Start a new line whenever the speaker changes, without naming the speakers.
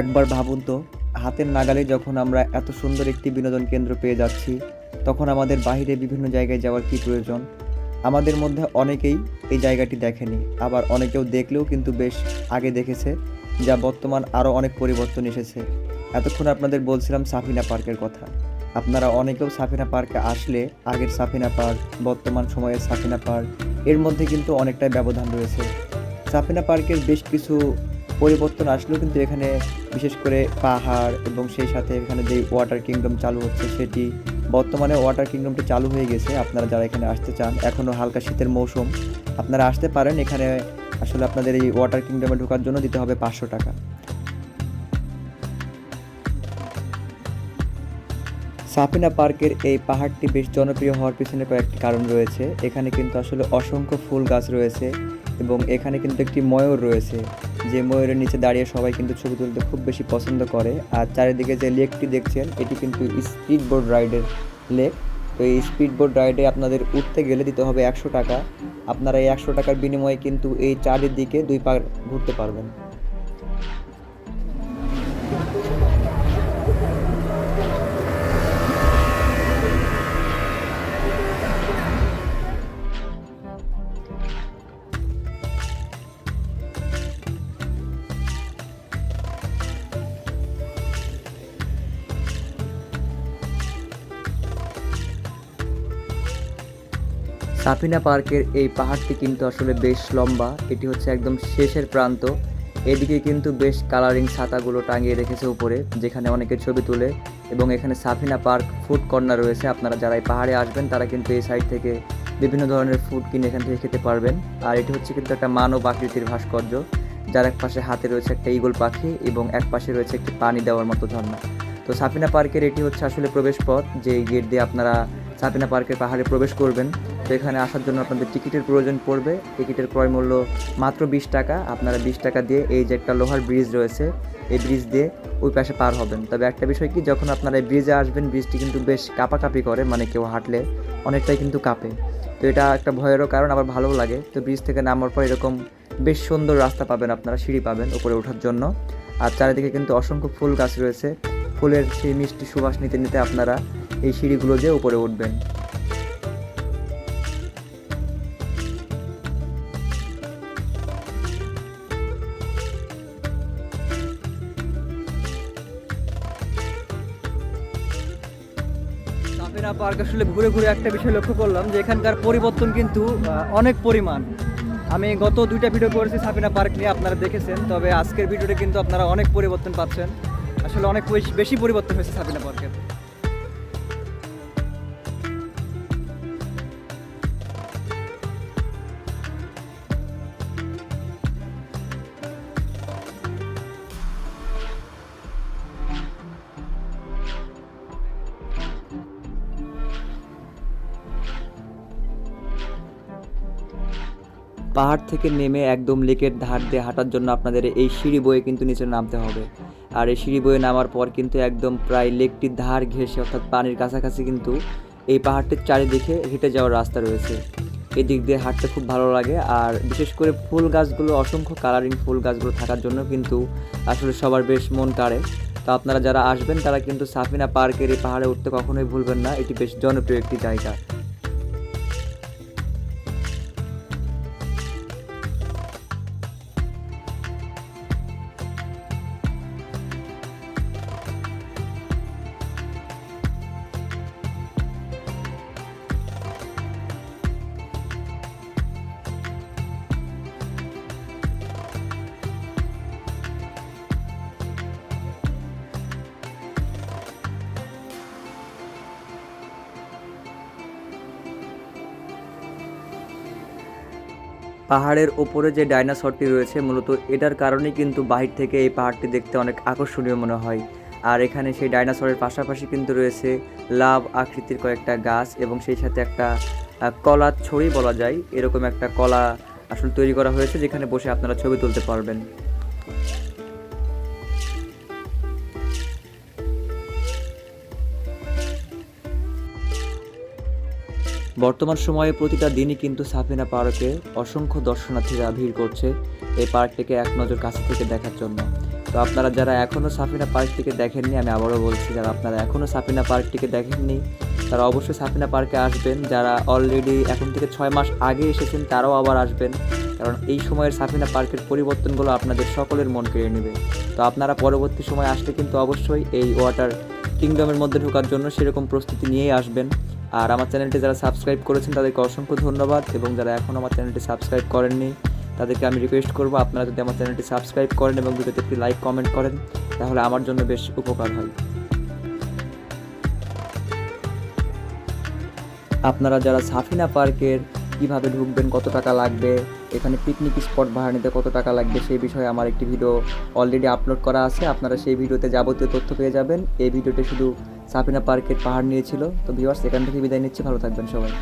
একবার ভাবুন তো, হাতের নাগালে যখন আমরা এত সুন্দর একটি বিনোদন কেন্দ্র পেয়ে যাচ্ছি, তখন আমাদের বাইরে বিভিন্ন জায়গায় যাওয়ার কি প্রয়োজন? আমাদের মধ্যে অনেকেই এই জায়গাটি দেখেনি, আবার অনেকেও দেখলেও কিন্তু বেশ আগে দেখেছে, যা বর্তমান আরও অনেক পরিবর্তন এসেছে। এতক্ষণ আপনাদের বলছিলাম সাফিনা পার্কের কথা। আপনারা অনেকেও সাফিনা পার্কে আসলে আগের সাফিনা পার্ক, বর্তমান সময়ের সাফিনা পার্ক, এর মধ্যে কিন্তু অনেকটাই ব্যবধান রয়েছে। সাফিনা পার্কের বেশ কিছু পরিবর্তন আসলেও কিন্তু এখানে বিশেষ করে পাহাড় এবং সেই সাথে এখানে যে ওয়াটার কিংডম চালু হচ্ছে সেটি বর্তমানে ওয়াটার কিংডমটি চালু হয়ে গেছে। আপনারা যারা এখানে আসতে চান এখনও হালকা শীতের মৌসুম, আপনারা আসতে পারেন। এখানে আসলে আপনাদের এই ওয়াটার কিংডমে ঢোকার জন্য দিতে হবে পাঁচশো টাকা। সাফিনা পার্কের এই পাহাড়টি বেশ জনপ্রিয় হওয়ার পিছনে কয়েকটি কারণ রয়েছে। এখানে কিন্তু আসলে অসংখ্য ফুল গাছ রয়েছে। এবং এখানে কিন্তু একটি ময়ূর রয়েছে। যে ময়ূরের নিচে দাঁড়িয়ে সবাই কিন্তু ছবি তুলতে খুব বেশি পছন্দ করে। আর চারিদিকে যে লেকটি দেখছেন, এটি কিন্তু স্পিড বোর্ড রাইডের লেক। তো এই স্পিড বোর্ড রাইডে আপনাদের উঠতে গেলে দিতে হবে একশো টাকা। আপনারা এই একশো টাকার বিনিময়ে কিন্তু এই চারিদিকে দুই পাড় ঘুরতে পারবেন। সাফিনা পার্কের এই পাহাড়টি কিন্তু আসলে বেশ লম্বা। এটি হচ্ছে একদম শেষের প্রান্ত। এদিকে কিন্তু বেশ কালারিং ছাতাগুলো টাঙিয়ে রেখেছে উপরে, যেখানে অনেকে ছবি তুলে এবং এখানে সাফিনা পার্ক ফুড কর্নার রয়েছে। আপনারা যারা এই পাহাড়ে আসবেন, তারা কিন্তু এই সাইড থেকে বিভিন্ন ধরনের ফুড কিনে এখান থেকে খেতে পারবেন। আর এটি হচ্ছে কিন্তু একটা মানব আকৃতির ভাস্কর্য, যার এক পাশে হাতে রয়েছে একটা ঈগল পাখি এবং এক পাশে রয়েছে একটি পানি দেওয়ার মতো ঝর্ণা। তো সাফিনা পার্কের এটি হচ্ছে আসলে প্রবেশ পথ যে গেট দিয়ে আপনারা সাফিনা পার্কের পাহাড়ে প্রবেশ করবেন। তো এখানে আসার জন্য আপনাদের টিকিটের প্রয়োজন পড়বে। টিকিটের ক্রয় মূল্য মাত্র বিশ টাকা। আপনারা বিশ টাকা দিয়ে এই যে একটা লোহার ব্রিজ রয়েছে, এই ব্রিজ দিয়ে ওই পাশে পার হবেন। তবে একটা বিষয় কি, যখন আপনারা এই ব্রিজে আসবেন, ব্রিজটি কিন্তু বেশ কাঁপাকাঁপি করে মানে কেউ হাঁটলে অনেকটাই কিন্তু কাঁপে। তো এটা একটা ভয়েরও কারণ, আবার ভালোও লাগে। তো ব্রিজ থেকে নামার পর এরকম বেশ সুন্দর রাস্তা পাবেন আপনারা, সিঁড়ি পাবেন উপরে ওঠার জন্য। আর চারিদিকে কিন্তু অসংখ্য ফুল গাছ রয়েছে। ফুলের সেই মিষ্টি সুবাস নিতে নিতে আপনারা এই সিঁড়িগুলো দিয়ে উপরে উঠবেন।
পার্ক আসলে ঘুরে ঘুরে একটা বিষয় লক্ষ্য করলাম যে এখানকার পরিবর্তন কিন্তু অনেক পরিমাণ। আমি গত দুইটা ভিডিও করেছি সাফিনা পার্ক নিয়ে, আপনারা দেখেছেন, তবে আজকের ভিডিওতে কিন্তু আপনারা অনেক পরিবর্তন পাচ্ছেন। আসলে অনেক বেশ- পরিবর্তন হয়েছে সাফিনা পার্কের
পাহাড় থেকে নেমে একদম লেকের ধার দিয়ে হাঁটার জন্য আপনাদের এই সিঁড়ি বয়ে কিন্তু নিচে নামতে হবে। আর এই সিঁড়ি বয়ে নামার পর কিন্তু একদম প্রায় লেকটির ধার ঘেঁষে অর্থাৎ পানির কাছাকাছি কিন্তু এই পাহাড়টির চারিদিকে হেঁটে যাওয়ার রাস্তা রয়েছে। এই দিক দিয়ে হাঁটতে খুব ভালো লাগে। আর বিশেষ করে ফুল গাছগুলো, অসংখ্য কালারিং ফুল গাছগুলো থাকার জন্য কিন্তু আসলে সবার বেশ মন কাড়ে। তো আপনারা যারা আসবেন, তারা কিন্তু সাফিনা পার্কের এই পাহাড়ে উঠতে কখনোই ভুলবেন না। এটি বেশ জনপ্রিয় একটি জায়গা। পাহাড়ের ওপরে যে ডাইনোসরটি রয়েছে, মূলত এটার কারণেই কিন্তু বাহির থেকে এই পাহাড়টি দেখতে অনেক আকর্ষণীয় মনে হয়। আর এখানে সেই ডাইনোসরের পাশাপাশি কিন্তু রয়েছে লাভ আকৃতির কয়েকটা গাছ এবং সেই সাথে একটা কলা ছড়ি বলা যায়। এরকম একটা কলা আসলে তৈরি করা হয়েছে, যেখানে বসে আপনারা ছবি তুলতে পারবেন। বর্তমান সময়ে প্রতিটা দিনই কিন্তু সাফিনা পার্কে অসংখ্য দর্শনার্থীরা ভিড় করছে এই পার্কটিকে এক নজর কাছ থেকে দেখার জন্য। তো আপনারা যারা এখনও সাফিনা পার্কটিকে দেখেননি, আমি আবারও বলছি, যারা আপনারা এখনও সাফিনা পার্কটিকে দেখেননি, তারা অবশ্যই সাফিনা পার্কে আসবেন। যারা অলরেডি এখন থেকে ছয় মাস আগে এসেছেন, তারাও আবার আসবেন। কারণ এই সময়ের সাফিনা পার্কের পরিবর্তনগুলো আপনাদের সকলের মন কেড়ে নেবে। তো আপনারা পরবর্তী সময় আসলে কিন্তু অবশ্যই এই ওয়াটার কিংডমের মধ্যে ঢোকার জন্য সেরকম প্রস্তুতি নিয়েই আসবেন। আর আমার চ্যানেলটি যারা সাবস্ক্রাইব করেছেন, তাদেরকে অসংখ্য ধন্যবাদ। এবং যারা এখনও আমার চ্যানেলটি সাবস্ক্রাইব করেননি, তাদেরকে আমি রিকোয়েস্ট করব, আপনারা যদি আমার চ্যানেলটি সাবস্ক্রাইব করেন এবং যদি একটি লাইক কমেন্ট করেন, তাহলে আমার জন্য বেশ উপকার হয়। আপনারা যারা সাফিনা পার্কের কীভাবে ঢুকবেন, কত টাকা লাগবে এখানে পিকনিক স্পট ভাড়া নিতে কত টাকা লাগবে সেই বিষয়ে আমার একটি ভিডিও অলরেডি আপলোড করা আছে। আপনারা সেই ভিডিওতে যাবতীয় তথ্য পেয়ে যাবেন। এই ভিডিওটি শুধু সাপিনা পার্কের পাহাড় নিয়েছিল তো ভিউয়ার্স এখান থেকে বিদায় নিচ্ছি। ভালো থাকবেন সবাই।